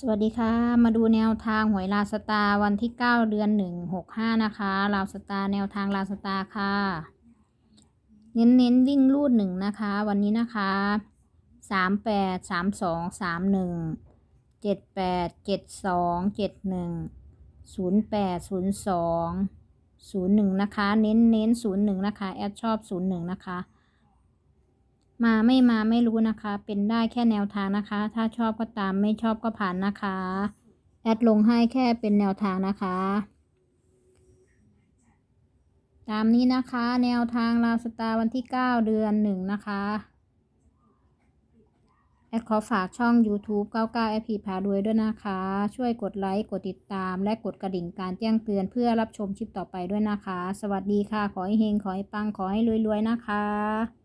สวัสดีค่ะ มาดูแนวทางหวยลาสตาวันที่ 9 เดือน 1 6 5 นะคะลาสตาแนวทางลาสตาค่ะ เน้นเน้นวิ่งรูดหนึ่งนะคะ วันนี้นะคะ 3 8 3 2 3 1 7 8 7 2 7 1 0 8 0 2 0 1 นะคะ เน้นเน้น0 1 นะคะ แอดชอบ 0 1 นะคะ มาไม่มาไม่รู้นะคะ เป็นได้แค่แนวทางนะคะ ถ้าชอบก็ตามไม่ชอบก็ผ่านนะคะ แอดลงให้แค่เป็นแนวทางนะคะ ตามนี้นะคะ แนวทางลาวสตาร์วันที่ 9 เดือนหนึ่งนะคะ แอดขอฝากช่อง YouTube 99 FP พารวยด้วยนะคะ ช่วยกดไลค์ กดติดตาม และกดกระดิ่งการแจ้งเตือนเพื่อรับชมคลิปต่อไปด้วยนะคะ สวัสดีค่ะ ขอให้เฮง ขอให้ปัง ขอให้รวยๆนะคะ